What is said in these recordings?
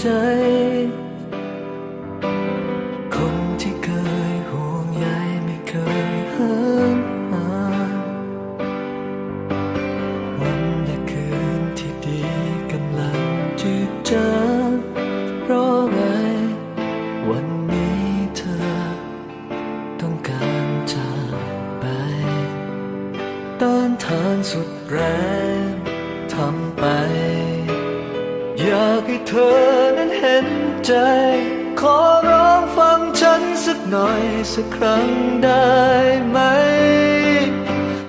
ใจ คนที่เคยห่วงใยไม่เคยหินห่างวันและคืนที่ดีกำลังจืดจางเพราะไง วันนี้เธอ ต้องการจากไปต้านทานสุดแรงทำไป อยากให้เธอนั้นเห็นใจ ขอร้องฟังฉันสักหน่อยสักครั้งได้ไหม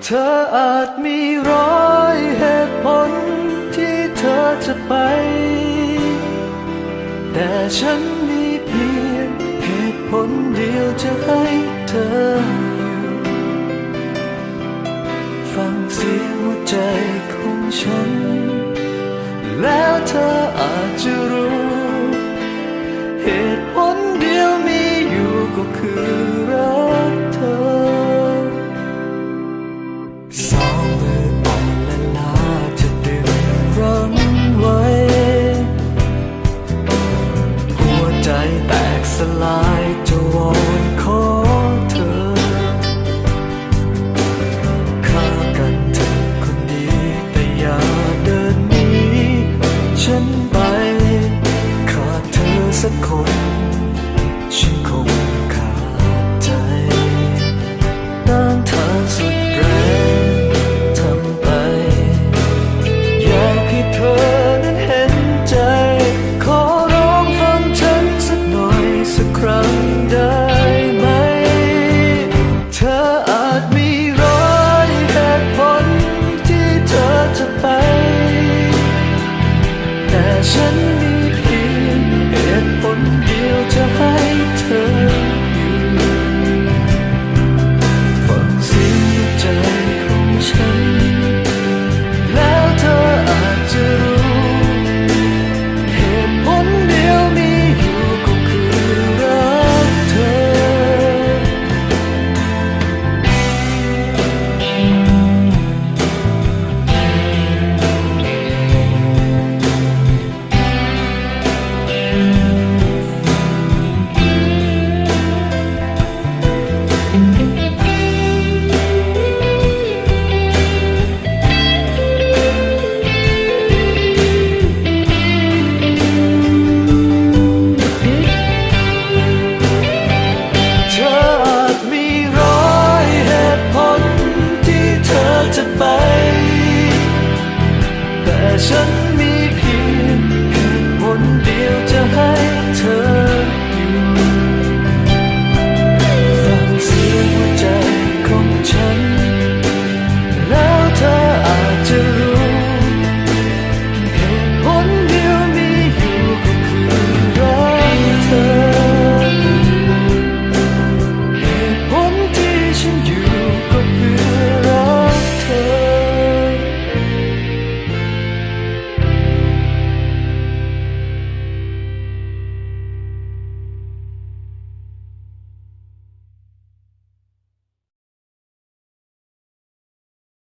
เธออาจมีร้อยเหตุผลที่เธอจะไป แต่ฉันมีเพียงเหตุผลเดียวจะให้เธออยู่ฟังเสียงหัวใจของฉัน แล้วเธอ อา ล